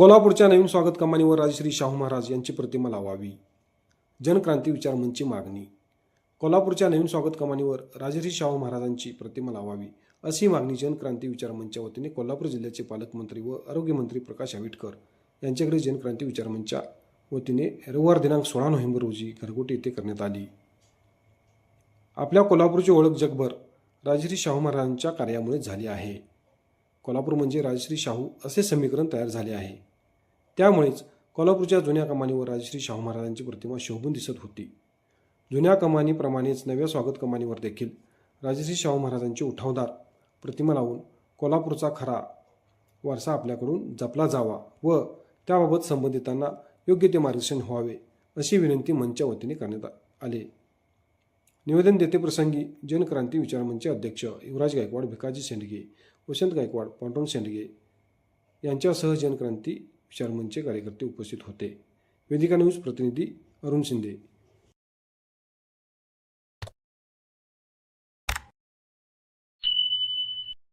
कोल्हापूरच्या नवीन स्वागत कमानीवर राजश्री शाहू महाराज यांची प्रतिमा लावावी. जनक्रांती विचार मंचची मागणी. कोल्हापूरच्या नवीन स्वागत कमानीवर राजश्री शाहू महाराजांची प्रतिमा लावावी अशी मागणी जनक्रांती विचार मंचच्या वतीने कोल्हापूर जिल्ह्याचे पालकमंत्री व आरोग्यमंत्री प्रकाश आंबेडकर यांच्याकडे जनक्रांती विचार मंचच्या वतीने रविवार दिनांक सोळा नोव्हेंबर रोजी घरगुटी येथे करण्यात आली. आपल्या कोल्हापूरची ओळख जगभर राजश्री शाहू महाराजांच्या कार्यामुळे झाली आहे. कोल्हापूर म्हणजे राजश्री शाहू असे समीकरण तयार झाले आहे. त्यामुळेच कोल्हापूरच्या जुन्या कमानीवर राजश्री शाहू महाराजांची प्रतिमा शोभून दिसत होती. जुन्या कमानीप्रमाणेच नव्या स्वागत कमानीवर देखील राजश्री शाहू महाराजांची उठावदार प्रतिमा लावून कोल्हापूरचा खरा वारसा आपल्याकडून जपला जावा व त्याबाबत संबंधितांना योग्य ते मार्गदर्शन व्हावे अशी विनंती मंचच्या वतीने करण्यात आले. निवेदन देते प्रसंगी जनक्रांती विचारमंचे अध्यक्ष युवराज गायकवाड भिकाजी शेंडगे वसंत गायकवाड पांडुरंग शेंडगे यांच्यासह जनक्रांती विचारमंचचे कार्यकर्ते उपस्थित होते. वेदिका न्यूज प्रतिनिधी अरुण शिंदे.